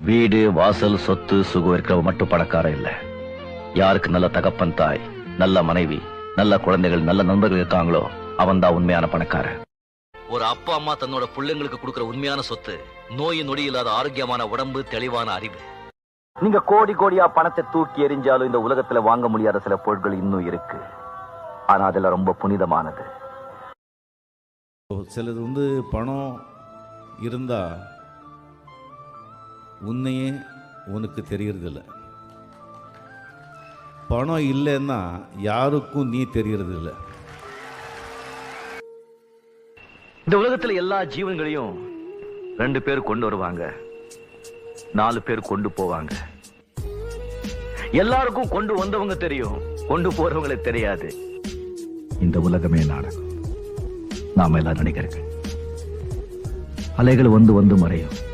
வீடு வாசல் சொத்து சுகம் இருக்கிறவ மட்டும் பணக்காரன் இல்ல. யாருக்கு நல்ல தகப்பன் தாய் நல்ல மனைவி நல்ல குழந்தைகள் நல்ல நண்பர்கள் இருக்காங்களோ அவன் தான் உண்மையான பணக்காரன். ஒரு அப்பா அம்மா தன்னோட பிள்ளைங்களுக்கு கொடுக்கிற உண்மையான சொத்து நோய் நொடி இல்லாத ஆரோக்கியமான உடம்பு தெளிவான அறிவு. நீங்க கோடி கோடியா பணத்தை தூக்கி எறிஞ்சாலும் இந்த உலகத்துல வாங்க முடியாத சில பொருட்கள் இன்னும் இருக்கு. ஆனா அதெல்லாம் ரொம்ப புனிதமானது. சிலது வந்து பணம் இருந்தால் உன்னையே உனக்கு தெரியறதில்ல. பணம் இல்லைன்னா யாருக்கும் நீ தெரியறதில்ல. இந்த உலகத்துல எல்லா ஜீவன்களையும் ரெண்டு பேர் கொண்டு வருவாங்க. நாலு பேர் கொண்டு போவாங்க. எல்லாருக்கும் கொண்டு வந்தவங்க தெரியும். கொண்டு போறவங்களுக்கு தெரியாது. இந்த உலகமே நாடகம். நாம எல்லாம் நினைக்கிறேன் அலைகள் வந்து வந்து மறையும்.